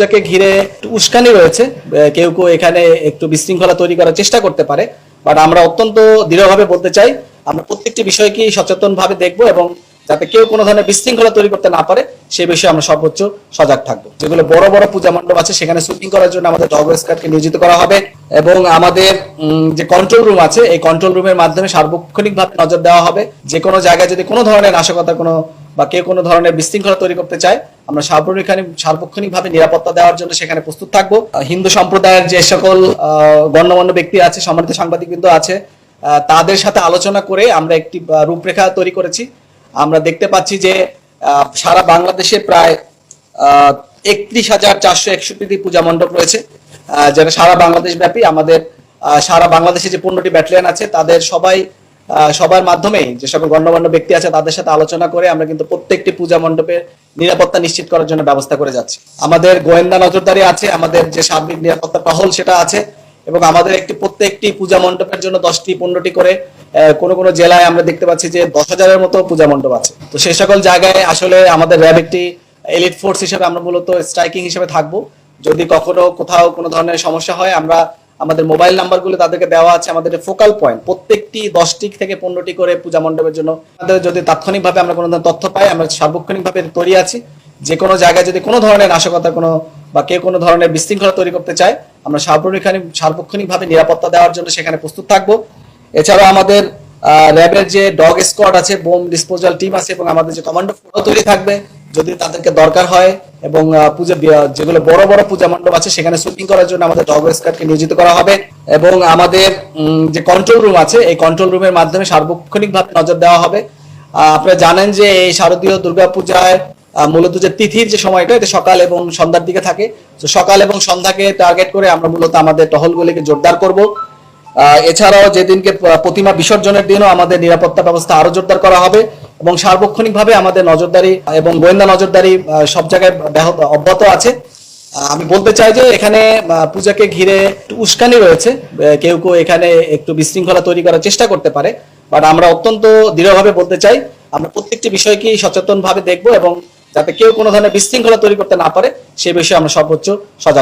পূজাকে ঘিরে উস্কানি রয়েছে কেউ কেউ এখানে একটু বিশৃঙ্খলা তৈরি করার চেষ্টা করতে পারে বাট আমরা অত্যন্ত দৃঢ়ভাবে বলতে চাই, আমরা প্রত্যেকটি বিষয়কেই সচেতন ভাবে দেখব এবং যাতে কেউ কোনো ধরনের বিশৃঙ্খলা তৈরি করতে না পারে সেই বিষয়ে আমরা সর্বোচ্চ সজাগ থাকব। যেগুলো বড় বড় পূজা মণ্ডপ আছে, সেখানে শুটিং করার জন্য আমাদের ডগ স্কোয়াডকে নিয়োজিত করা হবে এবং আমাদের যে কন্ট্রোল রুম আছে, এই কন্ট্রোল রুমের মাধ্যমে সার্বক্ষণিকভাবে নজর দেওয়া হবে। যে কোনো জায়গায় যদি কোনো ধরনের নাশকতা কোনো বা কেউ কোনো ধরনের বিশৃঙ্খলা তৈরি করতে চায় আমরা সার্বক্ষণিক সার্বক্ষণিকভাবে নিরাপত্তা দেওয়ার জন্য সেখানে প্রস্তুত থাকব। হিন্দু সম্প্রদায়ের যে সকল গণ্যমান্য ব্যক্তি আছে, সম্মানিত সাংবাদিকবৃন্দ আছে তাদের সাথে আলোচনা করে আমরা একটি রূপরেখা তৈরি করেছি। আমরা দেখতে পাচ্ছি যে সারা বাংলাদেশে প্রায় একত্রিশ হাজার চারশো একষট্টি পূজা মণ্ডপ রয়েছে। যেটা সারা বাংলাদেশ ব্যাপী আমাদের সারা বাংলাদেশে যে পনেরোটি ব্যাটালিয়ান আছে, তাদের সবাই সবার মাধ্যমেই যে সকল গণ্যমান্য ব্যক্তি আছে তাদের সাথে আলোচনা করে আমরা কিন্তু প্রত্যেকটি পূজা মণ্ডপের নিরাপত্তা নিশ্চিত করার জন্য ব্যবস্থা করে যাচ্ছি। আমাদের গোয়েন্দা নজরদারি আছে, আমাদের যে সার্বিক নিরাপত্তা টহল সেটা আছে এবং আমাদের একটি প্রত্যেকটি পূজা মণ্ডপের জন্য দশটি, পনেরোটি করে কোন কোনো কোনো জেলায় আমরা দেখতে পাচ্ছি যে দশ হাজারের মতো পূজা মণ্ডপ আছে। তো সেই সকল জায়গায় আসলে আমাদের র্যাব একটি এলিট ফোর্স হিসেবে আমরা মূলত স্ট্রাইকিং হিসেবে থাকব। যদি কখনো কোথাও কোনো ধরনের সমস্যা হয়, আমরা আমাদের মোবাইল নাম্বারগুলো তাদেরকে দেওয়া আছে, আমাদের ফোকাল পয়েন্ট প্রত্যেকটি দশটি থেকে পনেরোটি করে পূজা মণ্ডপের জন্য। আমাদের যদি তাৎক্ষণিকভাবে আমরা কোনো ধরনের তথ্য পাই, আমরা সার্বক্ষণিকভাবে তৈরি আছি। যে কোনো জায়গায় যদি কোনো ধরনের নাশকতা কোনো বা কেউ কোনো ধরনের বিশৃঙ্খলা তৈরি করতে চায়, আমরা সার্বক্ষণিক, সার্বক্ষণিকভাবে নিরাপত্তা দেওয়ার জন্য সেখানে প্রস্তুত থাকব। এছাড়াও আমাদের র্যাবের যে ডগ স্কোয়াড আছে বোম ডিসপোজাল টিম আছে এবং আমাদের যে কমান্ডো তৈরি থাকবে। যদি তাদেরকে দরকার হয় এবং পূজা যেগুলো বড় বড় পূজা মণ্ডপ আছে, সেখানে শুটিং করার জন্য আমাদের ডগ স্কোয়াডকে নিয়োজিত করা হবে এবং আমাদের যে কন্ট্রোল রুম আছে, এই কন্ট্রোল রুমের মাধ্যমে সার্বক্ষণিকভাবে নজর দেওয়া হবে। আপনারা জানেন যে এই শারদীয় দুর্গাপূজায় মূলত যে তিথির যে সময়টা, এটা সকাল এবং সন্ধ্যার দিকে থাকে। তো সকাল এবং সন্ধ্যাকে টার্গেট করে আমরা মূলত আমাদের টহলগুলিকে জোরদার করব। এছাড়াও যেদিনকে প্রতিমা বিসর্জনের দিনও আমাদের নিরাপত্তা ব্যবস্থা আরও জোরদার করা হবে। এবং সার্বক্ষণিকভাবে আমাদের নজরদারি এবং গোয়েন্দা নজরদারি সব জায়গায় ব্যাহত, অব্যাহত আছে। আমি বলতে চাই যে এখানে পূজাকে ঘিরে উস্কানি রয়েছে। কেউ কেউ এখানে একটু বিশৃঙ্খলা তৈরি করার চেষ্টা করতে পারে। বাট আমরা অত্যন্ত দৃঢ়ভাবে বলতে চাই, আমরা প্রত্যেকটি বিষয়কেই সচেতন ভাবে দেখব এবং যাতে কেউ কোনো ধরনের বিশৃঙ্খলা তৈরি করতে না পারে, সে বিষয়ে আমরা সর্বোচ্চ সজাগ